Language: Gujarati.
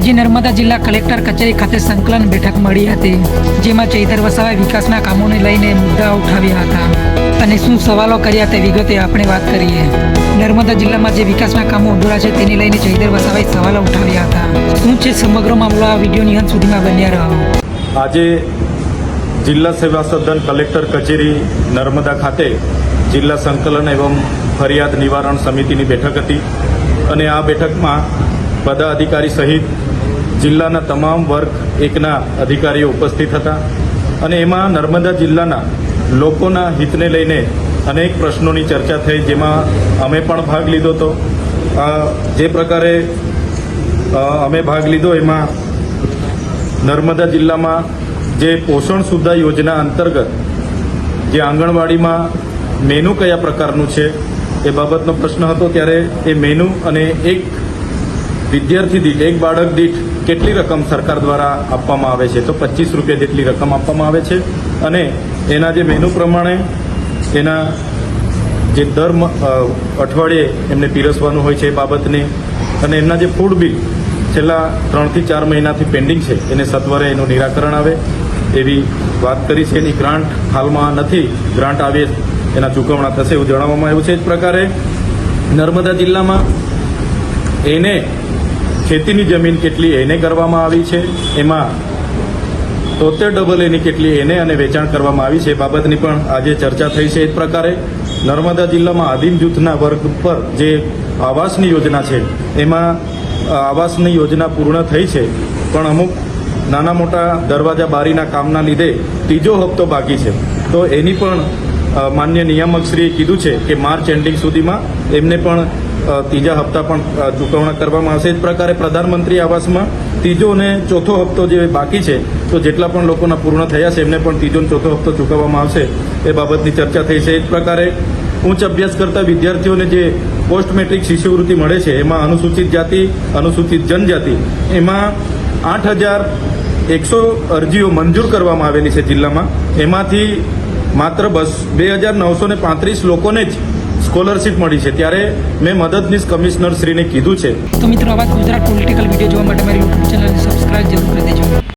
આજે નર્મદા જિલ્લા કલેક્ટર કચેરી ખાતે સંકલન બેઠક મળી હતી, જેમાં ચૈતર વસાવાએ વિકાસના કામોને લઈને મુદ્દા ઉઠાવ્યા હતા. અને શું સવાલો કર્યા તે વિગતે આપણે વાત કરીએ. નર્મદા જિલ્લામાં જે વિકાસના કામો અધૂરા છે તેને લઈને ચૈતર વસાવાએ સવાલો ઉઠાવ્યા હતા. શું છે સમગ્ર મામલો આ વિડીયોની અંત સુધીમાં બન્યા રહો. આજે જિલ્લા સેવા સદન કલેક્ટર કચેરી નર્મદા ખાતે જિલ્લા સંકલન એવં ફરિયાદ નિવારણ સમિતિની બેઠક હતી. અને આ બેઠકમાં બધા અધિકારી સહિત જિલ્લાના તમામ વર્ગ એકના અધિકારીઓ ઉપસ્થિત હતા અને એમાં નર્મદા જિલ્લાના લોકોના હિતને લઈને અનેક પ્રશ્નોની ચર્ચા થઈ, જેમાં અમે પણ ભાગ લીધો હતો. જે પ્રકારે અમે ભાગ લીધો એમાં નર્મદા જિલ્લામાં જે પોષણ સુદ્ધા યોજના અંતર્ગત જે આંગણવાડીમાં મેનુ કયા પ્રકારનું છે એ બાબતનો પ્રશ્ન હતો. ત્યારે એ મેનુ અને એક વિદ્યાર્થી દીઠ, એક બાળક દીઠ કેટલી રકમ સરકાર દ્વારા આપવામાં આવે છે તો પચીસ રૂપિયા જેટલી રકમ આપવામાં આવે છે અને એના જે મેનુ પ્રમાણે એના જે દર અઠવાડિયે એમને પીરસવાનું હોય છે એ બાબતને અને એમના જે ફૂડ બિલ છેલ્લા ત્રણથી ચાર મહિનાથી પેન્ડિંગ છે એને સત્વરે એનું નિરાકરણ આવે એવી વાત કરી છે. એની ગ્રાન્ટ હાલમાં નથી. ગ્રાન્ટ આવે એના ચૂકવણા થશે એવું જણાવવામાં આવ્યું છે. એ જ પ્રકારે નર્મદા જિલ્લામાં એને ખેતીની જમીન કેટલી એને કરવામાં આવી છે, એમાં તોતેર ડબલ એની કેટલી એને અને વેચાણ કરવામાં આવી છે એ બાબતની પણ આજે ચર્ચા થઈ છે. એ પ્રકારે નર્મદા જિલ્લામાં આદિમ જૂથના વર્ગ પર જે આવાસની યોજના છે, એમાં આવાસની યોજના પૂર્ણ થઈ છે, પણ અમુક નાના મોટા દરવાજા બારીના કામના લીધે ત્રીજો હપ્તો બાકી છે. તો એની પણ માન્ય માન્ય નિયામકશ્રીએ કીધું છે કે માર્ચ એન્ડિંગ સુધીમાં એમને પણ ત્રીજા હપ્તા પણ ચૂકવણા કરવામાં આવશે. એ જ પ્રકારે પ્રધાનમંત્રી આવાસમાં ત્રીજો અને ચોથો હપ્તો જે બાકી છે, તો જેટલા પણ લોકોના પૂર્ણ થયા છે, એમને પણ ત્રીજો અને ચોથો હપ્તો ચૂકવવામાં આવશે. એ બાબતની ચર્ચા થઈ છે. એ જ પ્રકારે ઉચ્ચ અભ્યાસ કરતા વિદ્યાર્થીઓને જે પોસ્ટ મેટ્રિક શિષ્યવૃત્તિ મળે છે, એમાં અનુસૂચિત જાતિ, અનુસૂચિત જનજાતિ, એમાં આઠ હજાર એકસો અરજીઓ મંજૂર કરવામાં આવેલી છે જિલ્લામાં. એમાંથી માત્ર બસ બે હજાર નવસો ને પાંત્રીસ લોકોને જ સ્કોલરશીપ મળી છે ત્યારે મેં મદદનીશ કમિશનર શ્રીને કીધું છે. તો મિત્રો, આવા ગુજરાત પોલિટિકલ વીડિયો જોવા માટે મારી યુટ્યુબ ચેનલને સબસ્ક્રાઇબ જરૂર કરી દેજો.